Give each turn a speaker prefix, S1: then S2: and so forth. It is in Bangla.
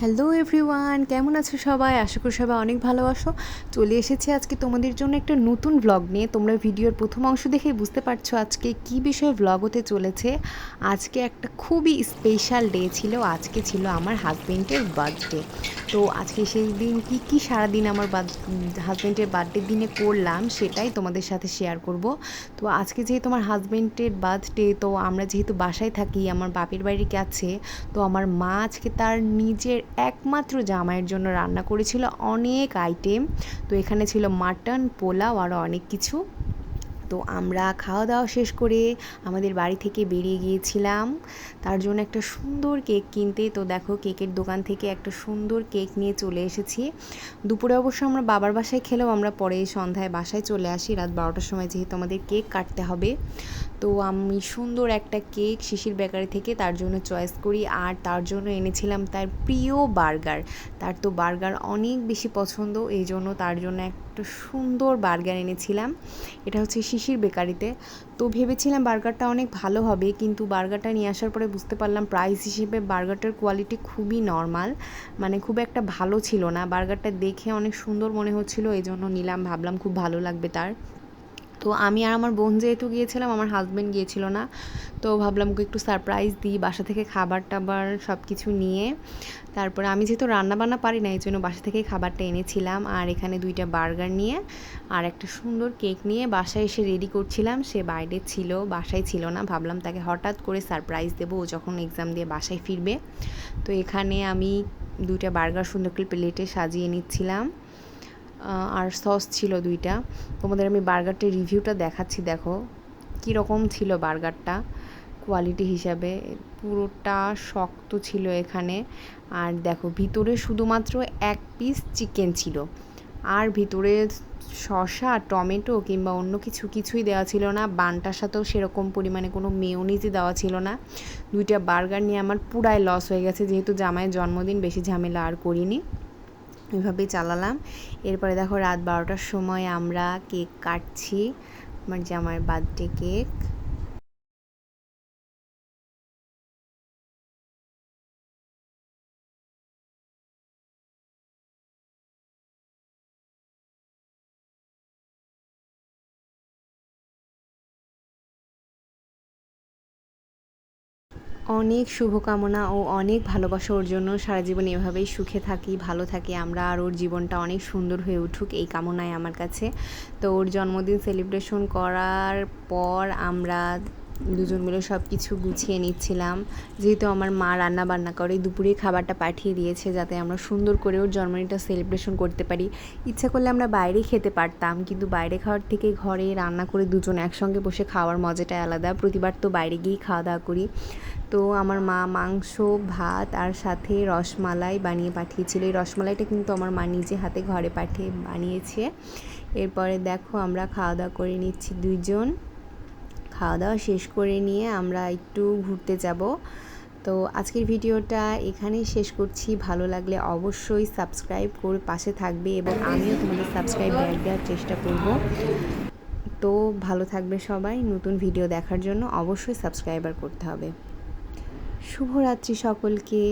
S1: হ্যালো এভরিওয়ান কেমন আছো সবাই? আশা করি সবাই অনেক ভালো আছো। চলে এসেছি আজকে তোমাদের জন্য একটা নতুন ব্লগ নিয়ে। তোমরা ভিডিওর প্রথম অংশ দেখেই বুঝতে পারছ আজকে কি বিষয়ে ব্লগ হতে চলেছে। আজকে একটা খুবই স্পেশাল ডে ছিল। আজকে ছিল আমার হাজব্যান্ডের বার্থডে তো আজকে সেই দিন কী কী সারাদিন আমার হাজব্যান্ডের বার্থডে দিনে করলাম সেটাই তোমাদের সাথে শেয়ার করব। তো আজকে যেহেতু আমার হাজব্যান্ডের বার্থডে তো আমরা যেহেতু বাসায় থাকি, আমার বাপের বাড়ির কাছে, তো আমার মা আজকে তার নিজের একমাত্র জামাইয়ের জন্য রান্না করেছিল অনেক আইটেম তো এখানে ছিল মাটন পোলাও আরও অনেক কিছু। তো আমরা খাওয়া দাওয়া শেষ করে আমাদের বাড়ি থেকে বেরিয়ে গিয়েছিলাম। তার জন্য একটা সুন্দর কেক কিনতে। তো দেখো কেকের দোকান থেকে একটা সুন্দর কেক নিয়ে চলে এসেছি। দুপুরে অবশ্য আমরা বাবার বাসায় খেলেও আমরা পরে সন্ধ্যায় বাসায় চলে আসি। রাত বারোটার সময় যেহেতু আমাদের কেক কাটতে হবে। তো আমি সুন্দর একটা কেক শিশির বেকারি থেকে তার জন্য চয়েস করি আর তার জন্য এনেছিলাম তার প্রিয় বার্গার। তার তো বার্গার অনেক বেশি পছন্দ, এই জন্য তার জন্য একটা সুন্দর বার্গার এনেছিলাম। এটা হচ্ছে শিশির বেকারিতে। তো ভেবেছিলাম বার্গারটা অনেক ভালো হবে, কিন্তু বার্গারটা নিয়ে আসার পরে বুঝতে পারলাম প্রাইস হিসেবে বার্গারটার কোয়ালিটি খুবই নর্মাল মানে খুব একটা ভালো ছিল না। বার্গারটা দেখে অনেক সুন্দর মনে হচ্ছিল, এই জন্য নিলাম, ভাবলাম খুব ভালো লাগবে তার। তো আমি আর আমার বোন যেহেতু গিয়েছিলাম, আমার হাজব্যান্ড গিয়েছিল না, তো ভাবলাম ওকে একটু সারপ্রাইজ দিই, বাসা থেকে খাবার টাবার সব কিছু নিয়ে। তারপরে আমি যেহেতু রান্না বান্না পারি না এই জন্য বাসা থেকেই খাবারটা এনেছিলাম আর এখানে দুইটা বার্গার নিয়ে আর একটা সুন্দর কেক নিয়ে বাসায় এসে রেডি করছিলাম। সে বাইরে ছিল, বাসায় ছিল না, ভাবলাম তাকে হঠাৎ করে সারপ্রাইজ দেবো, ও যখন এক্সাম দিয়ে বাসায় ফিরবে। তো এখানে আমি দুইটা বার্গার সুন্দর করে প্লেটে সাজিয়ে নিচ্ছিলাম। আর সস ছিল দুইটা। তোমাদের আমি বার্গারটির রিভিউটা দেখাচ্ছি, দেখো। কীরকম ছিল বার্গারটা কোয়ালিটি হিসাবে। পুরোটা শক্ত ছিল এখানে। আর দেখো, ভিতরে শুধুমাত্র এক পিস চিকেন ছিল। আর ভিতরে শসা, টমেটো কিংবা অন্য কিছু কিছুই দেওয়া ছিল না। বানটার সাথেও সেরকম পরিমাণে কোনো মেয়নিজই দেওয়া ছিল না। দুইটা বার্গার নিয়ে আমার পুরাই লস হয়ে গেছে, যেহেতু জামাইয়ের জন্মদিন, বেশি ঝামেলা আর করিনি। এভাবেই চালালাম। এরপরে দেখো রাত বারোটার সময় আমরা কেক কাটছি। আমার জামার বার্থডে কেক অনেক শুভকামনা ও অনেক ভালোবাসা ওর জন্য। সারা জীবন এভাবেই সুখে থাকি, ভালো থাকি। আমরা আর ওর জীবনটা অনেক সুন্দর হয়ে উঠুক এই কামনায় আমার কাছে। তো ওর জন্মদিন সেলিব্রেশন করার পর আমরা দুজন মিলে সব কিছু গুছিয়ে নিচ্ছিলাম। যেহেতু আমার মা রান্না বান্না করে, দুপুরে খাবারটা পাঠিয়ে দিয়েছে যাতে আমরা সুন্দর করে ওর জন্মদিনটা সেলিব্রেশন করতে পারি। ইচ্ছা করলে আমরা বাইরে খেতে পারতাম, কিন্তু বাইরে খাওয়ার থেকে ঘরে রান্না করে দুজন একসঙ্গে বসে খাওয়ার মজাটাই আলাদা। প্রতিবার তো বাইরে গিয়েই খাওয়া দাওয়া করি। তো আমার মা মাংস, ভাত আর সাথে রসমালাই বানিয়ে পাঠিয়েছিল। এই রসমালাইটা কিন্তু আমার মা নিজে হাতে ঘরে পাঠিয়ে বানিয়েছে। এরপরে দেখো আমরা খাওয়া দাওয়া করে নিচ্ছি দুইজন। খাওয়া দাওয়া শেষ করে নিয়ে আমরা একটু ঘুরতে যাব। তো আজকের ভিডিওটা এখানেই শেষ করছি। ভালো লাগলে অবশ্যই সাবস্ক্রাইব করে পাশে থাকবে এবং আমিও তোমাদের সাবস্ক্রাইব ব্যাক দেওয়ার চেষ্টা করব। তো ভালো থাকবে সবাই। নতুন ভিডিও দেখার জন্য অবশ্যই সাবস্ক্রাইবার করতে হবে। শুভরাত্রি সকলকে।